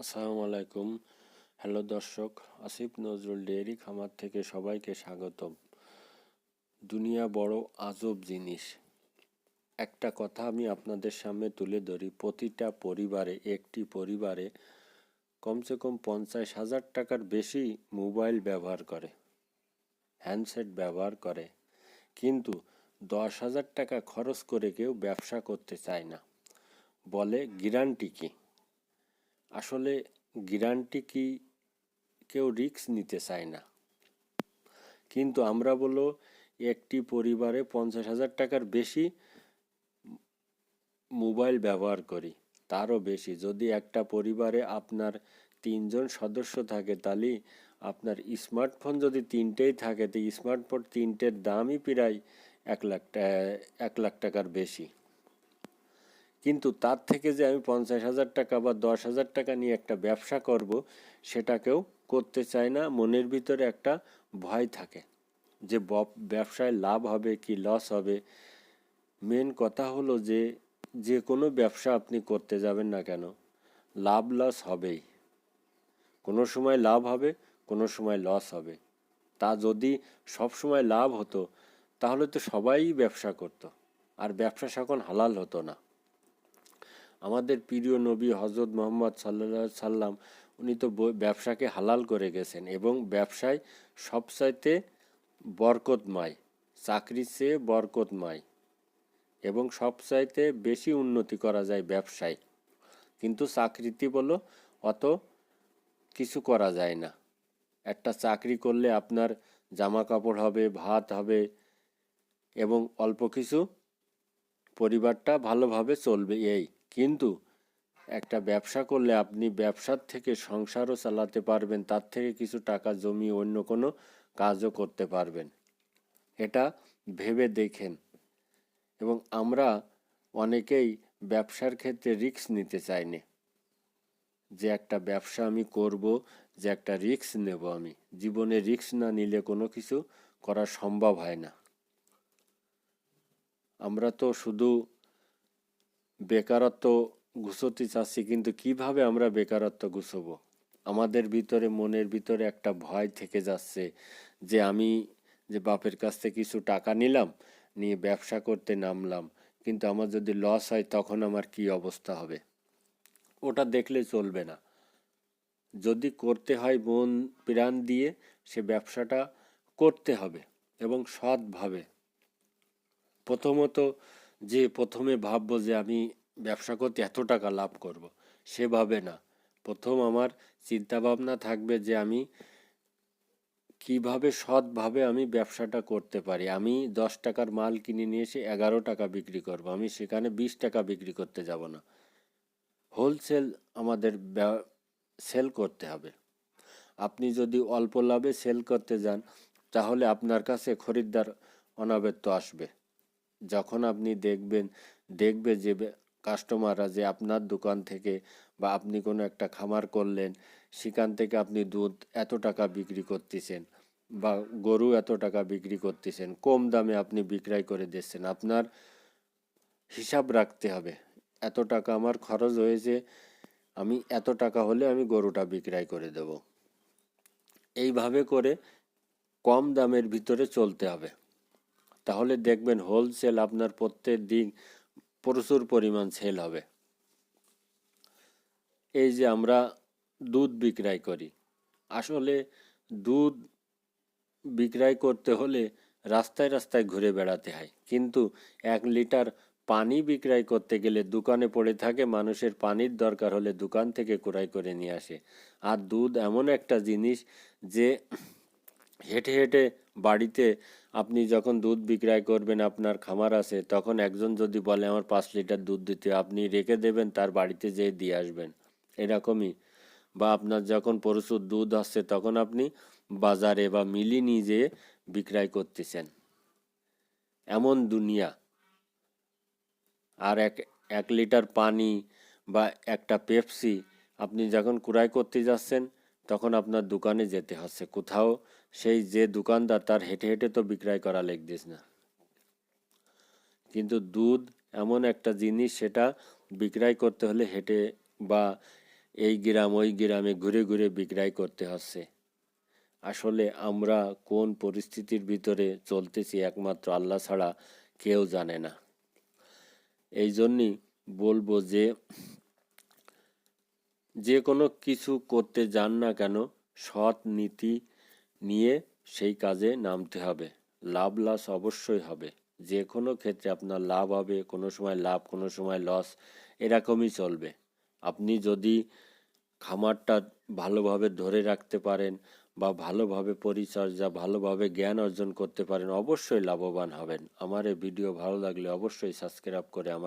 আসসালামু আলাইকুম। হ্যালো দর্শক, আসিফ নজরুল ডেয়ারি খামার থেকে সবাইকে স্বাগতম। দুনিয়া বড় আজব জিনিস। একটা কথা আমি আপনাদের সামনে তুলে ধরি, প্রতিটা পরিবারে, একটি পরিবারে কমসে কম পঞ্চাশ হাজার টাকার বেশি মোবাইল ব্যবহার করে, হ্যান্ডসেট ব্যবহার করে। কিন্তু দশ হাজার টাকা খরচ করে কেউ ব্যবসা করতে চায় না। বলে গ্যারান্টি কি? আসলে গ্যারান্টি কি কেউ রিস্ক নিতে চায় না? কিন্তু আমরা বলো একটি পরিবারে পঞ্চাশ হাজার টাকার বেশি মোবাইল ব্যবহার করি, তারও বেশি। যদি একটা পরিবারে আপনার তিনজন সদস্য থাকে তাহলে আপনার স্মার্টফোন যদি তিনটেই থাকে, তো স্মার্টফোন তিনটের দামই প্রায় এক লাখ এক লাখ টাকার বেশি। কিন্তু তার থেকে যে আমি পঞ্চাশ হাজার টাকা বা দশ হাজার টাকা নিয়ে একটা ব্যবসা করব সেটা কেউ করতে চায় না, মনের ভিতরে একটা ভয় থাকে যে ব্যবসায় লাভ হবে কি লস হবে। মেন কথা হলো যে যে কোনো ব্যবসা আপনি করতে যাবেন না কেন, লাভ লস হবেই। কোনো সময় লাভ হবে, কোনো সময় লস হবে। তা যদি সব সময় লাভ হতো, তাহলে তো সবাই ব্যবসা করত, আর ব্যবসা এখন হালাল হতো না। আমাদের প্রিয় নবী হজরত মোহাম্মদ সাল্লা সাল্লাম, উনি তো ব্যবসাকে হালাল করে গেছেন এবং ব্যবসায় সবচাইতে বরকতময়, চাকরির চেয়ে বরকতময় এবং সবচাইতে বেশি উন্নতি করা যায় ব্যবসায়। কিন্তু চাকরিতে বলো, অত কিছু করা যায় না। একটা চাকরি করলে আপনার জামা কাপড় হবে, ভাত হবে এবং অল্প কিছু পরিবারটা ভালোভাবে চলবে, এই কিন্তু একটা ব্যবসা করলে আপনি ব্যবসার থেকে সংসারও চালাতে পারবেন, তার থেকে কিছু টাকা জমিয়ে অন্য কোনো কাজও করতে পারবেন। এটা ভেবে দেখেন। এবং আমরা অনেকেই ব্যবসার ক্ষেত্রে রিস্ক নিতে চাইনি যে একটা ব্যবসা আমি করব, যে একটা রিস্ক নেব আমি। জীবনে রিস্ক না নিলে কোনো কিছু করা সম্ভব হয় না। আমরা তো শুধু বেকারত্ব গুছোতে চাচ্ছি, কিন্তু কীভাবে আমরা বেকারত্ব গুছবো? আমাদের ভিতরে, মনের ভিতরে একটা ভয় থেকে যাচ্ছে যে আমি যে বাপের কাছ থেকে কিছু টাকা নিলাম, নিয়ে ব্যবসা করতে নামলাম, কিন্তু আমার যদি লস হয় তখন আমার কি অবস্থা হবে? ওটা দেখলে চলবে না। যদি করতে হয় মন প্রাণ দিয়ে, সে ব্যবসাটা করতে হবে এবং সৎভাবে। প্রথমত যে প্রথমে ভাববো যে আমি ব্যবসা করতে এত টাকা লাভ করব। সেভাবে না। প্রথম আমার চিন্তা ভাবনা থাকবে যে আমি কীভাবে সৎভাবে আমি ব্যবসাটা করতে পারি। আমি দশ টাকার মাল কিনে নিয়ে এসে এগারো টাকা বিক্রি করব। আমি সেখানে বিশ টাকা বিক্রি করতে যাব না। হোলসেল আমাদের সেল করতে হবে। আপনি যদি অল্প লাভে সেল করতে যান, তাহলে আপনার কাছে খরিদ্দার অনাবেত্য আসবে। যখন আপনি দেখবেন, দেখবে যে কাস্টমাররা যে আপনার দোকান থেকে বা আপনি কোনো একটা খামার করলেন, সেখান থেকে আপনি দুধ এত টাকা বিক্রি করতেছেন বা গরু এত টাকা বিক্রি করতেছেন, কম দামে আপনি বিক্রয় করে দিচ্ছেন, আপনার হিসাব রাখতে হবে। এত টাকা আমার খরচ হয়েছে, আমি এত টাকা হলে আমি গরুটা বিক্রয় করে দেব। এইভাবে করে কম দামের ভিতরে চলতে হবে। তাহলে দেখবেন হোলসেল আপনার প্রত্যেক দিন প্রচুর পরিমাণ সেল হবে। এই যে আমরা দুধ বিক্রয় করি। আসলে দুধ বিক্রয় করতে হলে রাস্তায় রাস্তায় ঘুরে বেড়াতে হয়। কিন্তু এক লিটার পানি বিক্রয় করতে গেলে দোকানে পড়ে থাকে, মানুষের পানির দরকার হলে দোকান থেকে ক্রয় করে নিয়ে আসে। আর দুধ এমন একটা জিনিস যে হেঁটে হেঁটে বাড়িতে আপনি যখন দুধ বিক্রয় করবেন, আপনার খামার আছে, তখন একজন যদি বলে, আমার পাঁচ লিটার দুধ দিতে, আপনি রেখে দেবেন, তার বাড়িতে যেয়ে দিয়ে আসবেন। এরকমই। বা আপনার যখন প্রচুর দুধ আসছে, তখন আপনি বাজারে বা মিলি নিয়ে যেয়ে বিক্রয় করতেছেন। এমন দুনিয়া। আর এক এক লিটার পানি বা একটা পেপসি, আপনি যখন ক্রয় করতে যাচ্ছেন তখন আপনার দোকানে যেতে হচ্ছে। কোথাও সেই যে দোকানদার, তার হেঁটে হেঁটে তো বিক্রয় করা লাগতিস না। কিন্তু দুধ এমন একটা জিনিস, সেটা বিক্রয় করতে হলে হেঁটে বা এই গ্রাম, ওই গ্রামে ঘুরে ঘুরে বিক্রয় করতে হচ্ছে। আসলে আমরা কোন পরিস্থিতির ভিতরে চলতেছি একমাত্র আল্লাহ ছাড়া কেউ জানে না। এই জন্যই বলব যে যে কোনো কিছু করতে যান না কেন, সৎ নীতি নিয়ে সেই কাজে নামতে হবে। লাভ লস অবশ্যই হবে। যে কোনো ক্ষেত্রে আপনার লাভ হবে, কোনো সময় লাভ, কোনো সময় লস, এরকমই চলবে। আপনি যদি খামারটা ভালোভাবে ধরে রাখতে পারেন বা ভালোভাবে পরিচর্যা, ভালোভাবে জ্ঞান অর্জন করতে পারেন, অবশ্যই লাভবান হবেন। আমার এই ভিডিও ভালো লাগলে অবশ্যই সাবস্ক্রাইব করে আমার